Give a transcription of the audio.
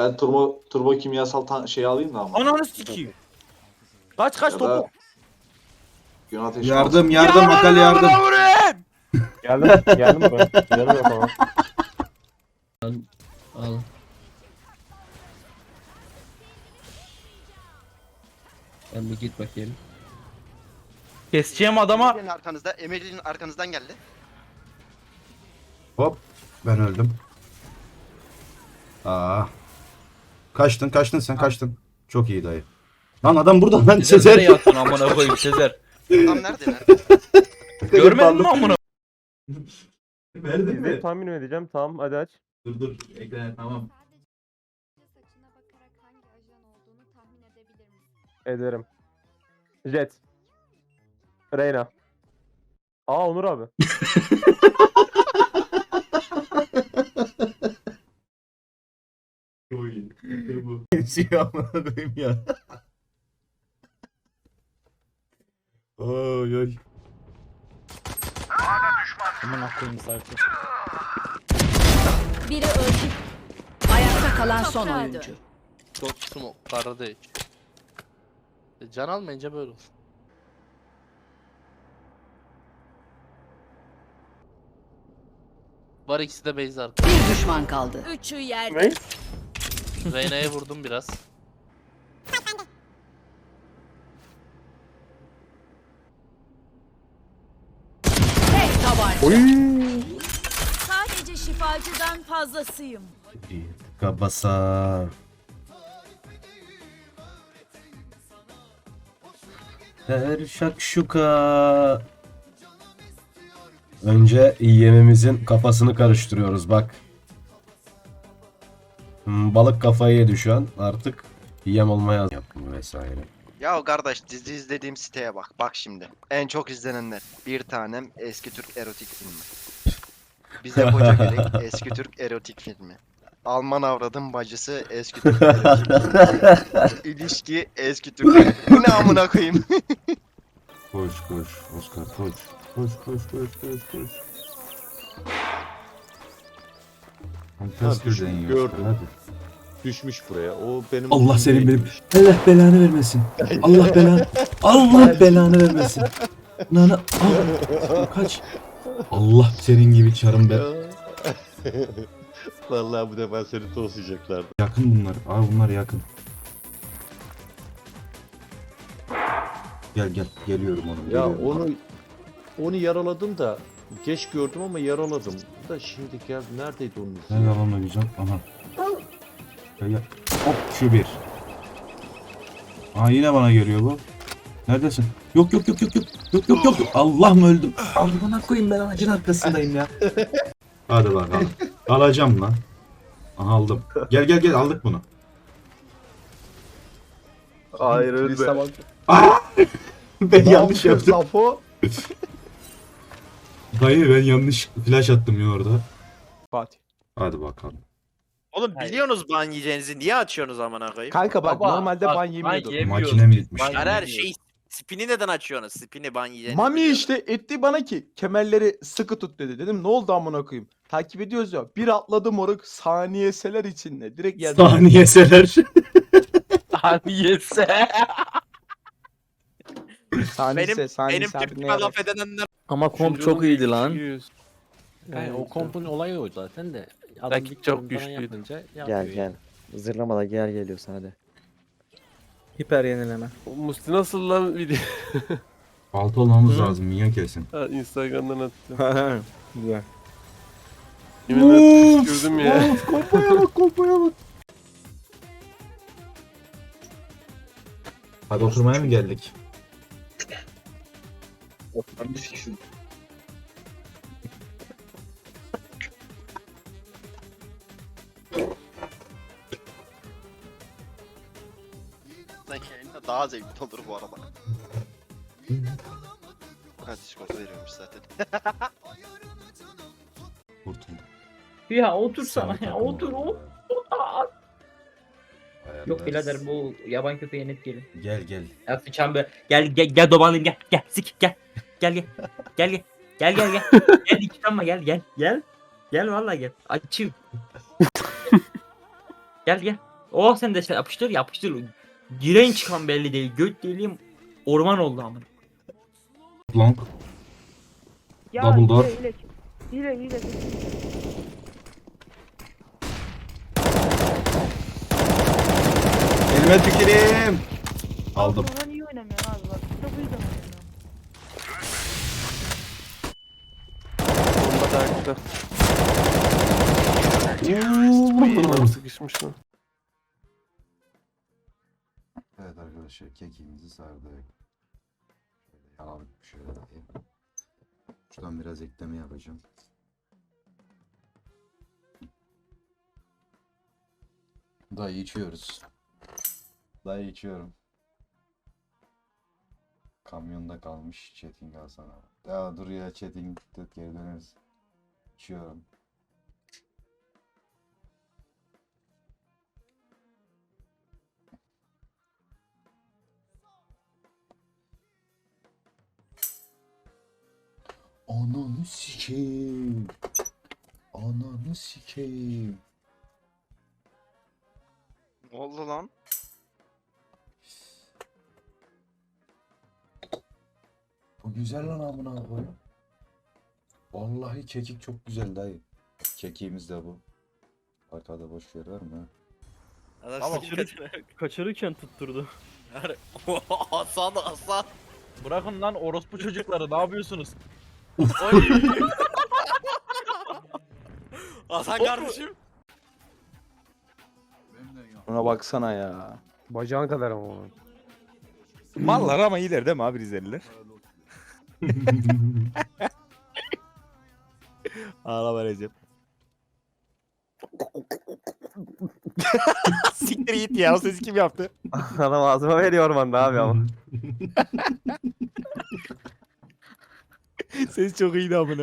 Ben turbo turbo kimyasal tan- şey alayım da ama. Ananı sikeyim. Kaç kaç Ya da- topu. Gün ateşi Yardım yardım Akali yardım. Geldim. Geldim buraya. Gidelim yok ama. Al. Sen bir git bakayım. Keseceğim adama. Emel'in arkanızda, Emel'in arkanızdan geldi. Hop ben öldüm. Aa. Kaçtın kaçtın sen kaçtın. Çok iyi dayı. Lan adam burada lan Sezer nereye Sezer. yattın amına koyayım Sezer. Tam nerede? nerede? Görmedin mi amına? Verdin Bir tahmin edeceğim. Tamam hadi aç. Dur dur ekran tamam. Sadece saçına bakarak hangi ajan olduğunu tahmin edebilir misin? Ederim. Jet. Reyna. Aa Onur abi. Şey amına koyayım ya. Oy oy. Biri öldü. Ayakta kalan son Toprağa oyuncu. Çok smoke karada hiç. E, Can almayınca böyle olur. Var ikisi de base arka. Bir düşman kaldı. Üçü yerde. Reyna'ya vurdum biraz. Tek tabanca. Sadece şifacıdan fazlasıyım. Kabasa. Her şakşuka. Önce yemimizin kafasını karıştırıyoruz bak. Hmm, balık kafayı yedi şu an. Artık yem olmaya yaptım vesaire. Ya kardeş dizi izlediğim siteye bak. Bak şimdi. En çok izlenenler. Bir tanem eski Türk erotik filmi. Bize koca gerek eski Türk erotik filmi. Alman avradın bacısı eski Türk erotik filmi. İlişki eski Türk. Bu ne amına koyayım? Koş koş Oscar koş. Koş koş koş koş koş. Deniyor. gördüm. Hadi. Düşmüş buraya. O benim Allah senin benim. Allah belanı vermesin. Allah belanı. Allah belanı vermesin. Nana al. Kaç. Allah senin gibi çarım be. Vallahi bu defa seni toslayacaklar. Yakın bunlar. Aa bunlar yakın. Gel gel. Geliyorum oğlum. Ya geliyorum. onu onu yaraladım da geç gördüm ama yaraladım. Da şimdi gel neredeydi onun izi? Ne yalanla güzel. Aha. Gel gel. Hop şu bir. Aa yine bana geliyor bu. Neredesin? Yok yok yok yok yok. Yok yok yok. Allah mı öldüm? Allah'ına koyayım ben ağacın arkasındayım ya. Hadi bakalım. Alacağım lan. Aha aldım. Gel gel gel aldık bunu. Hayır ölme. ben yanlış yaptım. Safo. Dayı ben yanlış flash attım ya orada. Fatih. Hadi bakalım. Oğlum biliyorsunuz ban yiyeceğinizi niye açıyorsunuz amına koyayım? Kanka bak Baba, normalde bak, ban yemiyordum. yemiyoruz. Makine mi gitmiş? Her her şey spini neden açıyorsunuz? Spini ban yiyeceğinizi. Mami biliyorum. işte etti bana ki kemerleri sıkı tut dedi. Dedim ne oldu amına koyayım. Takip ediyoruz ya. Bir atladı moruk saniyeseler içinde. Direkt yerden. Saniyeseler. Saniyese. Saniyese, benim saniyese benim abi ne Türk'üme yarar? laf edenler Ama komp çok iyiydi lan. Yani o kompun olayı o zaten de. Adam Rakip bir çok bana güçlüydü. yapınca Gel yapıyor gel. yani. Zırlama da gel geliyorsun hadi. Hiper yenileme. Musti nasıl lan video? Altı olmamız lazım. Minyon kesin. Instagram'dan attım. Güzel. Yemin ederim püskürdüm ya. Kompaya bak kompaya bak. Hadi oturmaya mı geldik? Sanki elinde daha zevkli olur bu arada. Ha Discord'a veriyormuş zaten. Kurtuldum. Ya otursana ya otur otur. Yok birader bu yaban köpeği net gelin. Gel gel. Ya sıçan be. Gel gel gel dobanlayayım gel. Gel sik gel. Gel gel. Gel gel. Gel gel gel. gel iki tane gel gel. Gel. Gel vallahi gel. Açayım. gel gel. Oh sen de şey yapıştır yapıştır. Giren çıkan belli değil. Göt deliğim orman oldu amına. Long. Ya Double door. hile hile. Hile hile. Elime tüküreyim. Aldım. Ona niye oynamıyorsun abi bak. İşte bu yüzden oynamıyorum. Da açtı. Sıkışmış lan. Evet arkadaşlar kekimizi sardık. Şöyle yağ şöyle yapayım. Şuradan biraz ekleme yapacağım. Dayı içiyoruz. Dayı içiyorum. Kamyonda kalmış Çetin Hasan abi. Ya dur ya Çetin geri döneriz. İçiyorum. Ananı sikeyim. Ananı sikeyim. Ne oldu lan? Bu güzel lan amına koyayım. Vallahi kekik çok güzel dayı. Kekiğimiz de bu. Arkada boş yer var mı? Adam Ama kaçırıyor. Kaçırırken tutturdu. Hasan Hasan. Bırakın lan orospu çocukları ne yapıyorsunuz? Oy. Hasan kardeşim. Ona baksana ya. Bacağın kadar ama onun. Mallar ama iyiler değil mi abi Rizeliler? Ağlama Recep. Siktir git ya o sesi kim yaptı? Adam ağzıma veriyor ormanda abi ama. Ses çok iyiydi amına.